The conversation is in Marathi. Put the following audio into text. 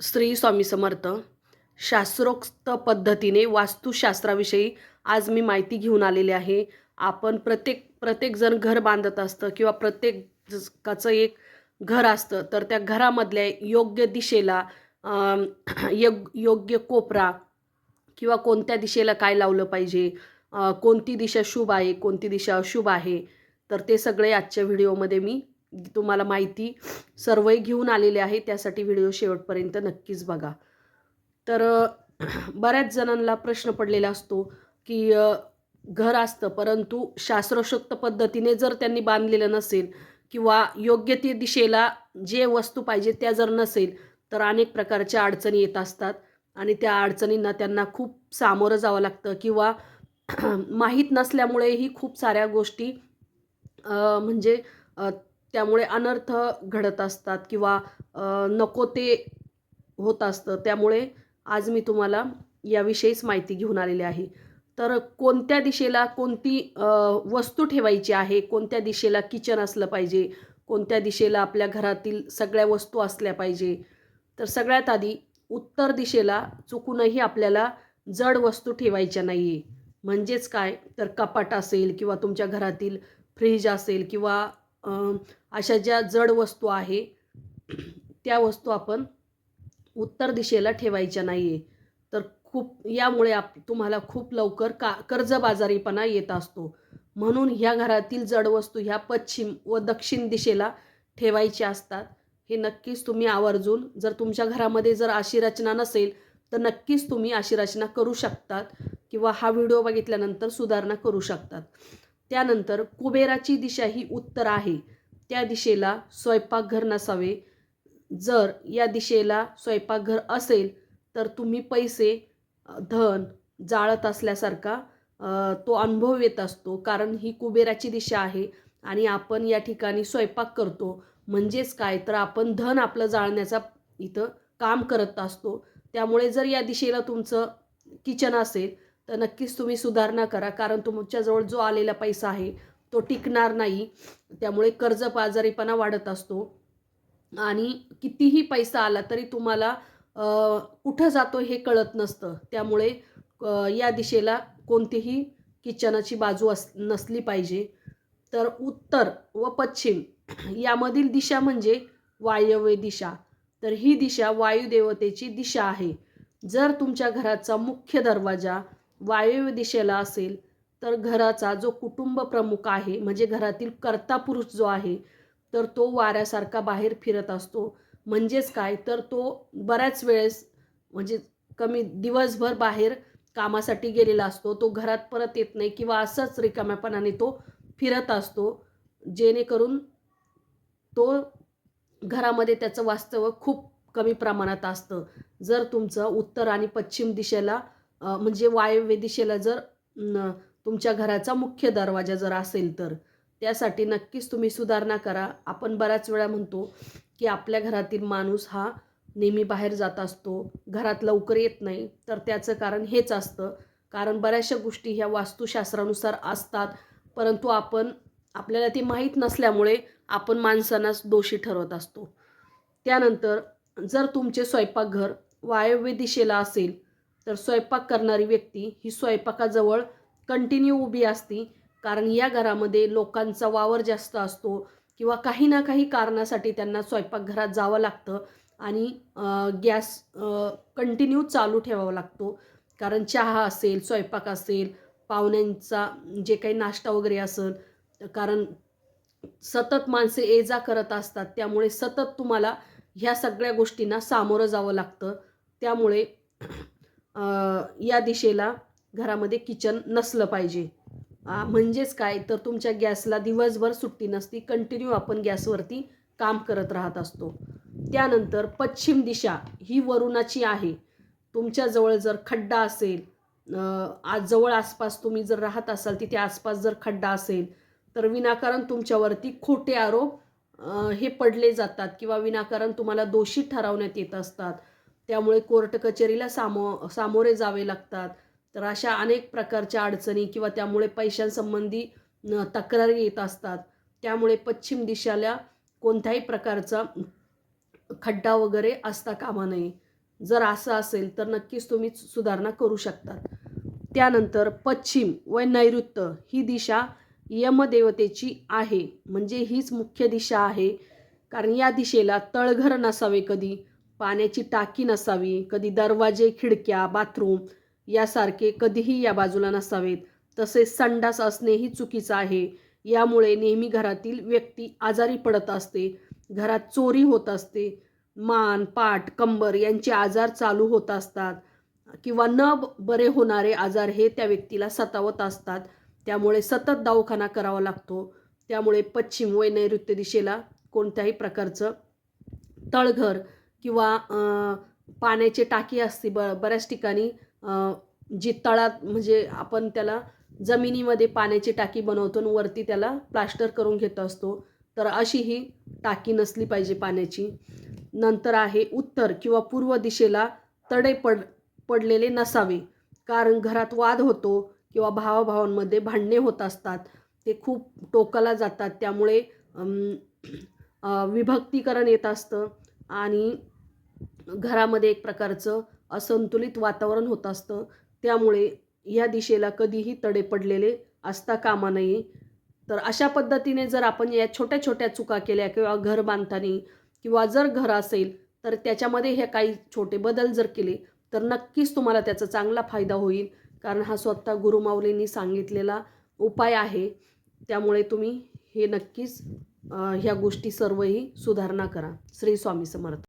श्री स्वामी समर्थ शास्त्रोक्त पद्धतीने वास्तुशास्त्राविषयी आज मी माहिती घेऊन आलेली आहे. आपण प्रत्येक प्रत्येकजण घर बांधत असतं किंवा प्रत्येकाचं एक घर असतं तर त्या घरामधल्या योग्य दिशेला योग योग्य कोपरा किंवा कोणत्या दिशेला काय लावलं पाहिजे कोणती दिशा शुभ आहे कोणती दिशा अशुभ आहे तर ते सगळे आजच्या व्हिडिओमध्ये मी तुम्हाला माहिती सर्वही घेऊन आलेले आहे त्यासाठी व्हिडिओ शेवटपर्यंत नक्कीच बघा. तर बऱ्याच जणांना प्रश्न पडलेला असतो की घर असतं परंतु शास्त्रोशोक्त पद्धतीने जर त्यांनी बांधलेलं नसेल किंवा योग्य ती दिशेला जे वस्तू पाहिजे त्या जर नसेल तर अनेक प्रकारच्या अडचणी येत असतात. आणि त्या अडचणींना त्यांना खूप सामोरं जावं लागतं किंवा माहीत नसल्यामुळेही खूप साऱ्या गोष्टी म्हणजे त्यामुळे अनर्थ घडत असतात किंवा नको ते होत असतं. त्यामुळे आज मी तुम्हाला याविषयीच माहिती घेऊन आलेली आहे. तर कोणत्या दिशेला कोणती वस्तू ठेवायची आहे? कोणत्या दिशेला किचन असलं पाहिजे? कोणत्या दिशेला आपल्या घरातील सगळ्या वस्तू असल्या पाहिजे? तर सगळ्यात आधी उत्तर दिशेला चुकूनही आपल्याला जड वस्तू ठेवायच्या नाही आहे म्हणजेच काय? तर कपाट असेल किंवा तुमच्या घरातील फ्रीज असेल किंवा अशा ज्या जड वस्तू आहे त्या वस्तू आपण उत्तर दिशेला ठेवायच्या नाही आहे तर खूप यामुळे आप तुम्हाला खूप लवकर का कर्जबाजारीपणा येत असतो. म्हणून ह्या घरातील जड वस्तू ह्या पश्चिम व दक्षिण दिशेला ठेवायच्या असतात. हे नक्कीच तुम्ही आवर्जून जर तुमच्या घरामध्ये जर अशी रचना नसेल तर नक्कीच तुम्ही अशी रचना करू शकतात किंवा हा व्हिडिओ बघितल्यानंतर सुधारणा करू शकतात. त्यानंतर कुबेराची दिशा ही उत्तर आहे. त्या दिशेला स्वयंपाकघर नसावे. जर या दिशेला स्वयंपाकघर असेल तर तुम्ही पैसे धन जाळत असल्यासारखा तो अनुभव येत असतो. कारण ही कुबेराची दिशा आहे आणि आपण या ठिकाणी स्वयंपाक करतो. म्हणजेच काय? तर आपण धन आपलं जाळण्याचा इथं काम करत असतो. त्यामुळे जर या दिशेला तुमचं किचन असेल तर नक्कीच तुम्ही सुधारणा करा. कारण तुमच्याजवळ जो आलेला पैसा आहे तो टिकणार नाही. त्यामुळे कर्ज पाजारीपणा वाढत असतो. आणि कितीही पैसा आला तरी तुम्हाला कुठं जातो हे कळत नसतं. त्यामुळे या दिशेला कोणतीही किचनाची बाजू अस नसली पाहिजे. तर उत्तर व पश्चिम यामधील दिशा म्हणजे वायव्य दिशा. तर ही दिशा वायुदेवतेची दिशा आहे. जर तुमच्या घराचा मुख्य दरवाजा वायव्य दिशेला असेल तर घराचा जो कुटुंब प्रमुख आहे म्हणजे घरातील कर्ता पुरुष जो आहे तर तो वाऱ्यासारखा बाहेर फिरत असतो. म्हणजेच काय? तर तो बऱ्याच वेळेस म्हणजे कमी दिवसभर बाहेर कामासाठी गेलेला असतो. तो घरात परत येत नाही किंवा असंच रिकाम्यापणाने तो फिरत असतो. जेणेकरून तो घरामध्ये त्याचं वास्तव खूप कमी प्रमाणात असतं. जर तुमचं उत्तर आणि पश्चिम दिशेला म्हणजे वायव्य दिशेला जर तुमच्या घराचा मुख्य दरवाजा जर असेल तर त्यासाठी नक्कीच तुम्ही सुधारणा करा. आपण बऱ्याच वेळा म्हणतो की आपल्या घरातील माणूस हा नेहमी बाहेर जात असतो घरात लवकर येत नाही. तर त्याचं कारण हेच असतं. कारण बऱ्याचशा गोष्टी ह्या वास्तुशास्त्रानुसार असतात. परंतु आपण आपल्याला ते माहीत नसल्यामुळे आपण माणसांनाच दोषी ठरवत असतो. त्यानंतर जर तुमचे स्वयंपाकघर वायव्य दिशेला असेल तर स्वयंपाक करणारी व्यक्ती ही स्वयंपाकाजवळ कंटिन्यू उभी असती. कारण या घरामध्ये लोकांचा वावर जास्त असतो किंवा काही ना काही कारणासाठी त्यांना स्वयंपाकघरात जावं लागतं आणि गॅस कंटिन्यू चालू ठेवावा लागतो. कारण चहा असेल स्वयंपाक असेल पाहुण्यांचा जे काही नाश्ता वगैरे असेल कारण सतत माणसे ये जा करत असतात. त्यामुळे सतत तुम्हाला ह्या सगळ्या गोष्टींना सामोरं जावं लागतं. त्यामुळे या दिशेला घरामध्ये किचन नसलं पाहिजे. म्हणजेच काय? तर तुमच्या गॅसला दिवसभर सुट्टी नसती कंटिन्यू आपण गॅसवरती काम करत राहत असतो. त्यानंतर पश्चिम दिशा ही वरुणाची आहे. तुमच्याजवळ जर खड्डा असेल आज जवळ आसपास तुम्ही जर राहत असाल तिथे आसपास जर खड्डा असेल तर विनाकारण तुमच्यावरती खोटे आरोप हे पडले जातात किंवा विनाकारण तुम्हाला दोषी ठरवण्यात येत असतात. त्यामुळे कोर्ट कचेरीला सामो सामोरे जावे लागतात. तर अशा अनेक प्रकारच्या अडचणी किंवा त्यामुळे पैशांसंबंधी तक्रारी येत असतात. त्यामुळे पश्चिम दिशाला कोणत्याही प्रकारचा खड्डा वगैरे असता कामा नये. जर असं असेल तर नक्कीच तुम्ही सुधारणा करू शकतात. त्यानंतर पश्चिम व नैऋत्य ही दिशा यमदेवतेची आहे. म्हणजे हीच मुख्य दिशा आहे. कारण या दिशेला तळघर नसावे कधी. पाण्याची टाकी नसावी कधी दरवाजे खिडक्या बाथरूम यासारखे कधीही या बाजूला नसावेत. तसेच संडास असणेही चुकीचं आहे. यामुळे नेहमी घरातील व्यक्ती आजारी पडत असते घरात चोरी होत असते मान पाठ कंबर यांचे आजार चालू होत असतात किंवा न बरे होणारे आजार हे त्या व्यक्तीला सतावत असतात. त्यामुळे सतत दवाखाना करावा लागतो. त्यामुळे पश्चिम व नैऋत्य दिशेला कोणत्याही प्रकारचं तळघर किंवा पाण्याची टाकी असते ब बऱ्याच ठिकाणी जी तळात म्हणजे आपण त्याला जमिनीमध्ये पाण्याची टाकी बनवतो आणि वरती त्याला प्लास्टर करून घेत असतो तर अशी ही टाकी नसली पाहिजे पाण्याची. नंतर आहे उत्तर किंवा पूर्व दिशेला तडे पड पडलेले नसावे कारण घरात वाद होतो किंवा भावाभावांमध्ये भांडणे होत असतात. ते खूप टोकाला जातात त्यामुळे विभक्तीकरण येत असतं. आणि घरामध्ये एक प्रकारचं असंतुलित वातावरण होत असतं. त्यामुळे या दिशेला कधीही तडे पडलेले असता कामा नये. तर अशा पद्धतीने जर आपण या छोट्या छोट्या चुका केल्या किंवा घर बांधताना किंवा जर घर असेल तर त्याच्यामध्ये हे काही छोटे बदल जर केले तर नक्कीच तुम्हाला त्याचा चांगला फायदा होईल. कारण हा स्वतः गुरुमाऊलींनी सांगितलेला उपाय आहे. त्यामुळे तुम्ही हे नक्कीच ह्या गोष्टी सर्वही सुधारणा करा. श्री स्वामी समर्थ.